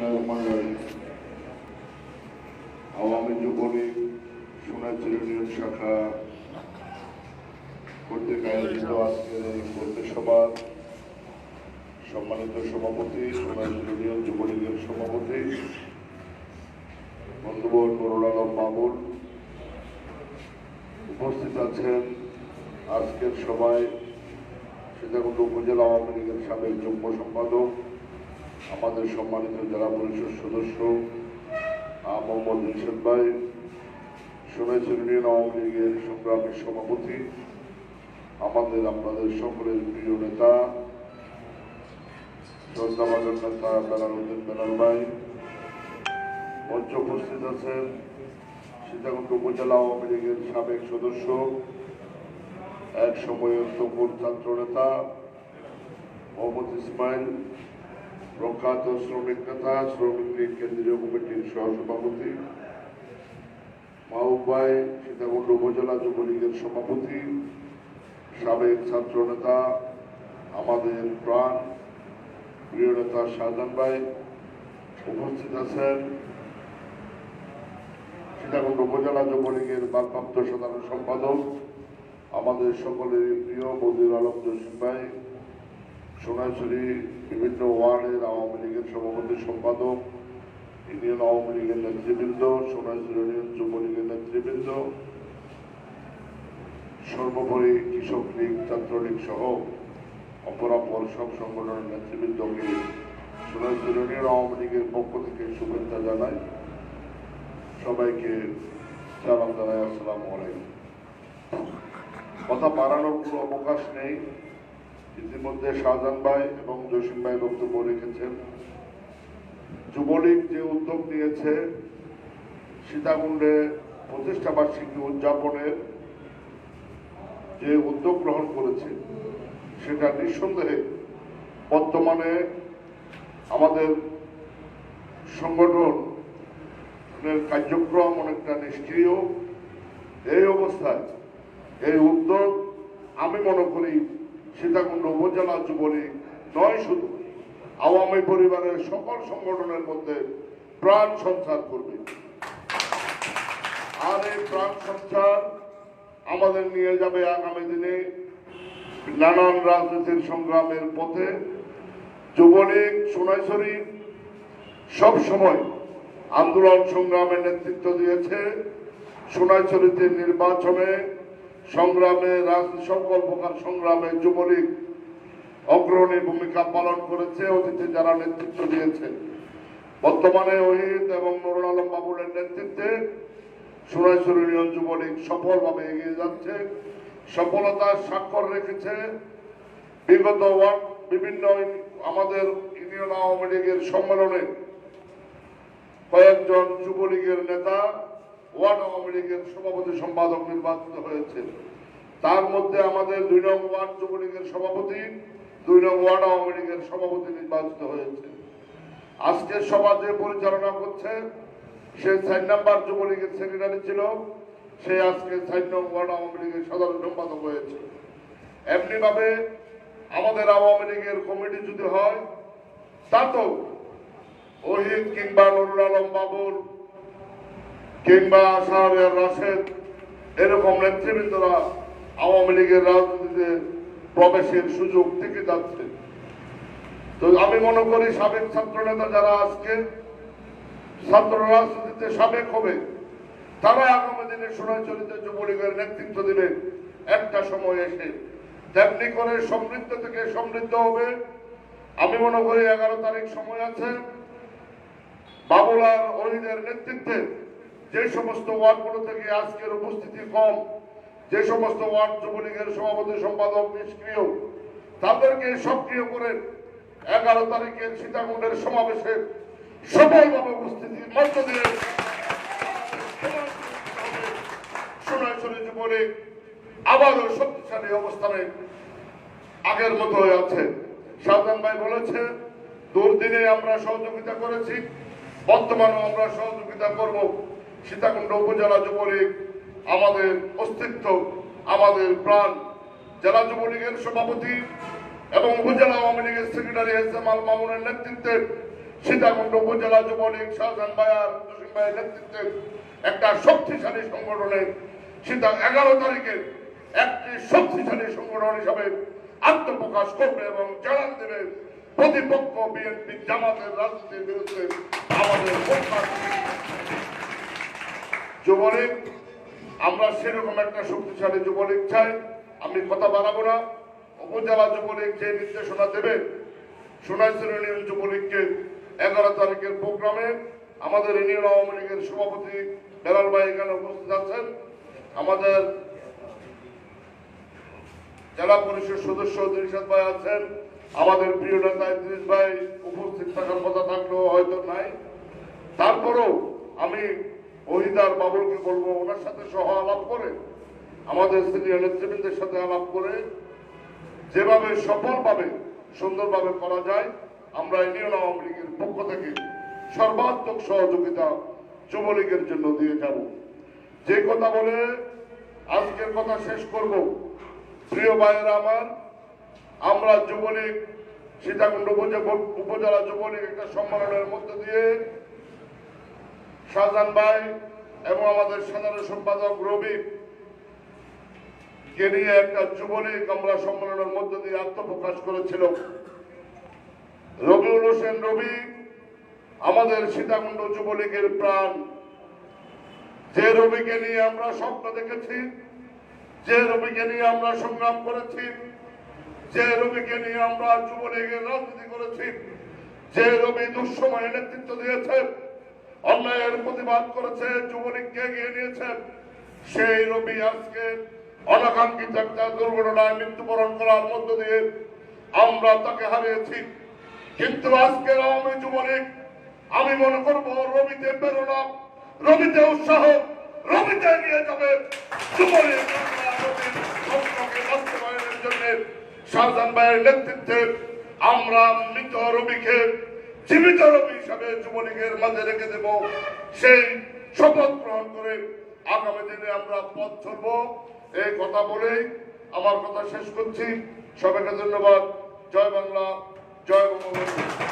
বিসমিল্লাহির রহমানির রহিম। আওয়ামী যুবলীগ সোনাচুর শাখা কর্তৃক আয়োজিত আজকের এই সভা সম্মানিত সভাপতি সোনাচুর ইউনিয়ন যুবলীগের সভাপতি বন্ধুবর নুরুল আলম উপস্থিত আছেন আজকের সভায় সীতাকুণ্ড উপজেলা আওয়ামী লীগের সাবেক যুগ্ম সম্পাদক আমাদের সম্মানিত জেলা পরিষদ সদস্য মোহাম্মদ নিষেধ ভাই সোনাইছড়ি ইউনিয়ন আওয়ামী লীগের সংগ্রামী সভাপতি, আমাদের আপনাদের সকলের প্রিয় নেতা, শ্রদ্ধাভাজন নেতা বেলাল উদ্দিন বেলাল ভাই, মঞ্চ উপস্থিত আছেন সীতাকুণ্ড উপজেলা আওয়ামী লীগের সাবেক সদস্য, এক সময়ের তপুর ছাত্র নেতা, মোহাম্মদ ইসমাইল প্রখ্যাত শ্রমিক নেতা শ্রমিক লীগ কেন্দ্রীয় কমিটির সহসভাপতি মাহবুবাই সীতাকুণ্ড উপজেলা যুবলীগের সভাপতি, সাবেক ছাত্র নেতা, আমাদের প্রাণ প্রিয় নেতা শাহজান ভাই উপস্থিত আছেন। সীতাকুণ্ড উপজেলা যুবলীগের ভারপ্রাপ্ত সাধারণ সম্পাদক, আমাদের সকলের প্রিয় বদির আলম জসিম ভাই। সোনাঝুরি বিভিন্ন ওয়ার্ডের আওয়ামী লীগের সভাপতি সম্পাদক, ইউনিয়ন আওয়ামী লীগের নেতৃবৃন্দ, সোনাঝুরি ইউনিয়ন যুবলীগের নেতৃবৃন্দ, সর্বোপরি কৃষক লীগ, ছাত্রলীগ সহ অপরাপর সব সংগঠনের নেতৃবৃন্দকে সোনাঝুরি ইউনিয়ন আওয়ামী লীগের পক্ষ থেকে শুভেচ্ছা জানাই। সবাইকে সালাম জানাই, আসসালামু আলাইকুম। কথা বাড়ানোর কোনো অবকাশ নেই। ইতিমধ্যে শাহজাহান ভাই এবং জসিম ভাই বক্তব্য রেখেছেন। যুবলীগ যে উদ্যোগ নিয়েছে, সীতাকুণ্ডে প্রতিষ্ঠা বার্ষিকী উদযাপনের যে উদ্যোগ গ্রহণ করেছে, সেটা নিঃসন্দেহে বর্তমানে আমাদের সংগঠনের কার্যক্রম অনেকটা নিষ্ক্রিয়। এই অবস্থায় এই উদ্যোগ আমি মনে করি সীতাকুণ্ড উপজেলা যুবলীগ, নয় শুধু, আওয়ামী পরিবারের সকল সংগঠনের মধ্যে প্রাণ সঞ্চার করবে। আর এই প্রাণ সঞ্চার আমাদের নিয়ে যাবে আগামী দিনে নানান রাজনীতির সংগ্রামের পথে। যুবলীগ, সোনাইছড়ি সব সময় আন্দোলন সংগ্রামের নেতৃত্ব দিয়েছে। সোনাইছড়িতে নির্বাচনে সংগ্রামে সকল প্রকার সংগ্রামে যুবলীগ অগ্রণী ভূমিকা পালন করেছে, অতীতে যারা নেতৃত্ব দিয়েছে বর্তমানে ওহিদ এবং নুরুল আলম বাবুলের নেতৃত্বে ইউনিয়ন যুবলীগ সফলভাবে এগিয়ে যাচ্ছে সফলতার স্বাক্ষর রেখেছে। বিগত বিভিন্ন আমাদের ইউনিয়ন আওয়ামী লীগের সম্মেলনে কয়েকজন যুবলীগের নেতা ওয়ার্ড আওয়ামী লীগের সভাপতি সম্পাদক নির্বাচিত হয়েছে। তার মধ্যে আমাদের দুই নং ওয়ার্ড যুবলীগের সভাপতি, দুই নং ওয়ার্ড আওয়ামী লীগের সভাপতি নির্বাচিত হয়েছে। আজকের সভা যে পরিচালনা করছে, সে চার নাম্বার যুবলীগের সেক্রেটারি ছিল। সে আজকে চার নং ওয়ার্ড আওয়ামী লীগের সাধারণ সম্পাদক হয়েছে। এমনি ভাবে আমাদের আওয়ামী লীগের কমিটি যদি হয়, তা তো ওহিদ কিংবা নুরুল আলম বাবুর কিংবা শাহরিয়ার রাশেদ, এরকম নেতৃবৃন্দরা আওয়ামী লীগের রাজনীতিতে প্রবেশের সুযোগ থেকে যাচ্ছে। তো আমি মনে করি সাবেক ছাত্র নেতা যারা আজকে ছাত্র রাজনীতিতে সাবেক হবে, তারা আগামী দিনে সোনাচরিত যুবলীগের নেতৃত্ব দিবে। একটা সময় এসে তেমনি করে সমৃদ্ধ থেকে সমৃদ্ধ হবে। আমি মনে করি এগারো তারিখ সময় আছে। বাবুলার অহিদের নেতৃত্বে যে সমস্ত ওয়ার্ডগুলো থেকে আজকের উপস্থিতি কম, যে সমস্ত ওয়ার্ড যুবলীগের সভাপতি সম্পাদক নিষ্ক্রিয়, তাদেরকে সক্রিয় করে এগারো তারিখের সীতাকুণ্ডের সমাবেশে সফলভাবে উপস্থিতির মধ্য দিয়ে আবারও শক্তিশালী অবস্থানে আগের মতো হয়ে আছে। সাজান ভাই বলেছে, দুর্দিনে আমরা সহযোগিতা করেছি, বর্তমানেও আমরা সহযোগিতা করব। সীতাকুণ্ড উপজেলা যুবলীগ, আমাদের অস্তিত্ব, আমাদের প্রাণ, জেলা যুবলীগের সভাপতি এবং উপজেলা আওয়ামী লীগের সেক্রেটারি এস এম আল মামুনের নেতৃত্বে সীতাকুণ্ড উপজেলা যুবলীগ শাহজাহান ভাইয়ার জসিম ভাইয়ের নেতৃত্বে একটা শক্তিশালী সংগঠনের সীতা এগারো তারিখে একটি শক্তিশালী সংগঠন হিসাবে আত্মপ্রকাশ করবে এবং জানান দেবে প্রতিপক্ষ বিএনপি জামাতের রাজনীতির বিরুদ্ধে আমাদের যুবলীগ, আমরা সেরকম একটা শক্তিশালী যুবলীগ চাই, আমি কথা বাড়াবো না। উপজেলা যুবলীগ যে নির্দেশনা দেবে সোনাইশ্বর ইউনিয়ন যুবলীগকে এগারো তারিখের প্রোগ্রামে আমাদের ইউনিয়ন আওয়ামী লীগের সভাপতি বেলাল ভাই এখানে উপস্থিত আছেন। আমাদের জেলা পরিষদ সদস্য দিলশাদ ভাই আছেন। আমাদের প্রিয় নেতা ইদ্রিস ভাই উপস্থিত থাকার কথা থাকলেও হয়তো নাই। তারপরেও আমি ওহিদার বাবুলকে বলব, ওনার সাথে সহ আলাপ করে, আমাদের সিনিয়র নেতৃবৃন্দের সাথে আলাপ করে, যেভাবে সফলভাবে সুন্দরভাবে করা যায়, আমরা ইউনিয়ন আওয়ামী লীগের পক্ষ থেকে সর্বাত্মক সহযোগিতা যুবলীগের জন্য দিয়ে যাব। যে কথা বলে আজকের কথা শেষ করব। প্রিয় ভাইয়েরা আমার, আমরা যুবলীগ, সীতাকুণ্ড উপজে- উপজেলা যুবলীগ একটা সম্মেলনের মধ্যে দিয়ে শাহজাহান ভাই এবং আমাদের সাধারণ সম্পাদক রবি কে নিয়ে একটা যুবলীগ আমরা সম্মেলনের মধ্য দিয়ে আত্মপ্রকাশ করেছিল। রবিউল হোসেন রবি আমাদের সীতাকুণ্ড যুবলীগের প্রাণ। যে রবিকে নিয়ে আমরা স্বপ্ন দেখেছি, যে রবিকে নিয়ে আমরা সংগ্রাম করেছি, যে রবিকে নিয়ে আমরা যুবলীগের রাজনীতি করেছি, যে রবি দুঃসময়ে নেতৃত্ব দিয়েছে অন্যায়ের প্রতিবাদ করেছে, যুবলীগকে এগিয়ে নিয়েছেন সেই রবি আজকে অনাকাঙ্ক্ষিত একটা দুর্ঘটনায় মৃত্যুবরণ করার মধ্য দিয়ে আমরা তাকে হারিয়েছি। কিন্তু আজকের আওয়ামী যুবলীগ, আমি মনে করব, রবিতে প্রেরণা, রবিতে উৎসাহ, রবিতে এগিয়ে যাবে। যুবলীগ জন্য ভাইয়ের নেতৃত্বে আমরা মৃত রবিকে জীবিত রবি হিসাবে যুবলীগের মাঝে রেখে দেব। সেই শপথ গ্রহণ করে আগামী দিনে আমরা পথ চলব এই কথা বলে আমার কথা শেষ করছি। সবাইকে ধন্যবাদ। জয় বাংলা, জয় বঙ্গবন্ধু।